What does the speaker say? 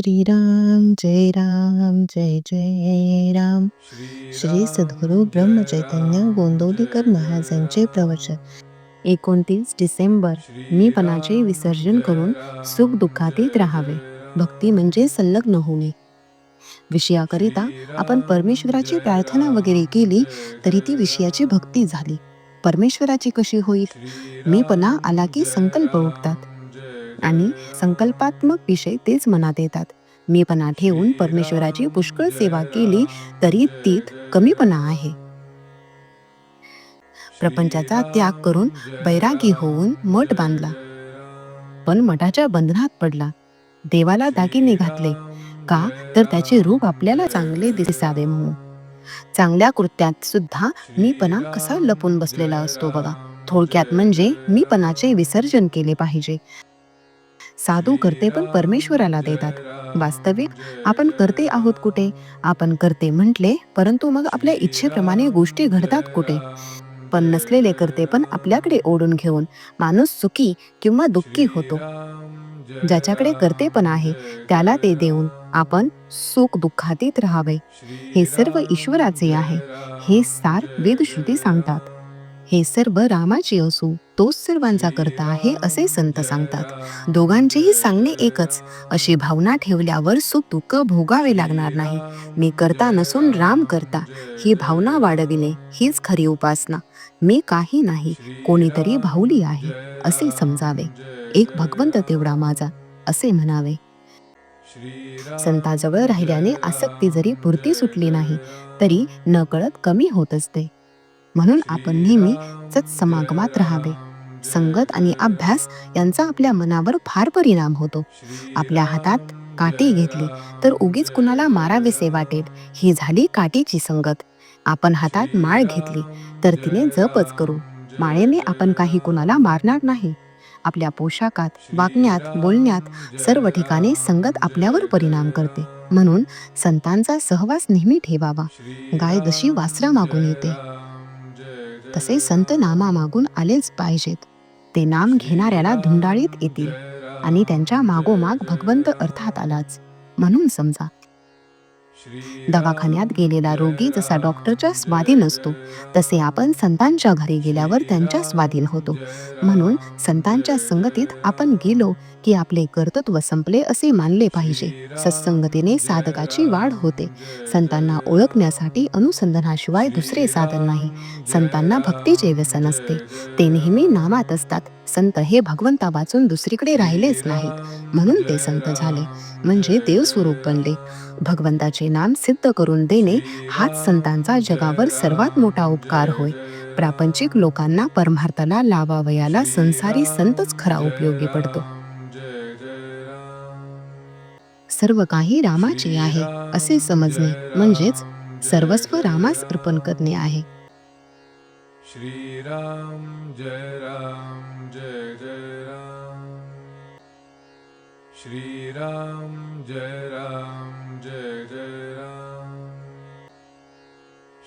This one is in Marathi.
श्रीराम जय राम जय जय राम. श्री सद्गुरू ब्रह्मचैतन्य गोंदवलीकर महाराजांचे प्रवचन. एकोणतीस डिसेंबर मीपणाचे विसर्जन करून सुख दुःखातीत राहावे. भक्ती म्हणजे संलग्न होणे. विषयाकरिता आपण परमेश्वराची प्रार्थना वगैरे केली तरी ती विषयाची भक्ती झाली. परमेश्वराची कशी होईल? मीपणा आला की संकल्प उठतात. आणि संकल्पात्मक विषय तेच मनात येतात. मीपणा ठेवून परमेश्वराची पुष्कळ सेवा केली तरी तीत कमीपणा आहे. प्रपंचाचा त्याग करून बैरागी होऊन मठ बांधला. पण मठाच्या बंधनात पडला. देवाला दागिने घातले. का? तर त्याचे रूप आपल्याला चांगले दिसावे म्हणून. चांगल्या कृत्यात सुद्धा मीपणा कसा लपून बसलेला असतो बघा. थोडक्यात म्हणजे मीपणाचे विसर्जन केले पाहिजे. साधू करते पण परमेश्वराला देतात. वास्तविक आपण करते आहोत कुठे? आपण करते म्हटले परंतु मग आपल्या इच्छेप्रमाणे गोष्टी घडतात कुठे? पण नसलेले करते पण आपल्याकडे ओढून घेऊन माणूस सुखी किंवा दुःखी होतो. ज्याच्याकडे करते पण आहे त्याला ते देऊन आपण सुख दुःखातीत राहावे. हे सर्व ईश्वराचे आहे. हे सार वेदश्रुती सांगतात. हे सर्व रामाची असू तोच सर्वांचा करता आहे असे संत सांगतात. दोघांचेही सांगणे एकच. अशी भावना ठेवल्यावर सुख दुःख भोगावे लागणार नाही. मी करता नसून राम करता. ही भावना वाढविणे हीच खरी उपासना. मी काही नाही कोणीतरी भाऊली आहे असे समजावे. एक भगवंत तेवढा माझा असे म्हणावे. संताजवळ राहिल्याने आसक्ती जरी पुरती सुटली नाही तरी नकळत कमी होत असते. म्हणून आपण नेहमी सत्समागमात राहावे. संगत आणि अभ्यास यांचा आपल्या मनावर फार परिणाम होतो. आपल्या हातात काठी घेतली तर उगीच कुणाला मारावेसे वाटेल. ही झाली काठीची संगत. आपण हातात माळ घेतली तर तिने जपच करू. माळेने आपण काही कुणाला मारणार नाही. आपल्या पोशाखात वागण्यात बोलण्यात सर्व ठिकाणी संगत आपल्यावर परिणाम करते. म्हणून संतांचा सहवास नेहमी ठेवावा. गाय जशी वासरा मागून येते. तसे संत नामा मागून आलेच पाहिजेत. ते नाम घेणाऱ्याला धुंडाळीत येतील आणि त्यांच्या मागोमाग भगवंत अर्थात आलाच. म्हणून समजा दवाखान्यात गेलेला रोगी जसा डॉक्टरच्या स्वाधीन असतो तसे आपण संतांच्या घरी गेल्यावर त्यांच्या स्वाधीन होतो. म्हणून संतांच्या संगतीत आपण गेलो की आपले कर्तृत्व संपले असे मानले पाहिजे. सत्संगतीने साधकाची वाढ होते. संतांना ओळखण्यासाठी अनुसंधानाशिवाय दुसरे साधन नाही. संतांना भक्तीचे व्यसन असते. ते नेहमी नामात असतात. संत हे भगवंता वाचून दुसरीकडे राहिलेच नाहीत. म्हणून ते संत झाले. म्हणजे देवस्वरूप बनले. भगवंताचे नाम सिद्ध करून देणे हाच संतांचा जगावर सर्वात मोठा उपकार होय. प्रापंचिक लोकांना परमार्थाला लावावयाला संसारी संतच खरा उपयोगी पडतो. सर्व काही रामाचे आहे असे समजणे म्हणजेच सर्वस्व रामास अर्पण करणे आहे. श्रीराम जय राम जय जय राम. श्रीराम जय राम.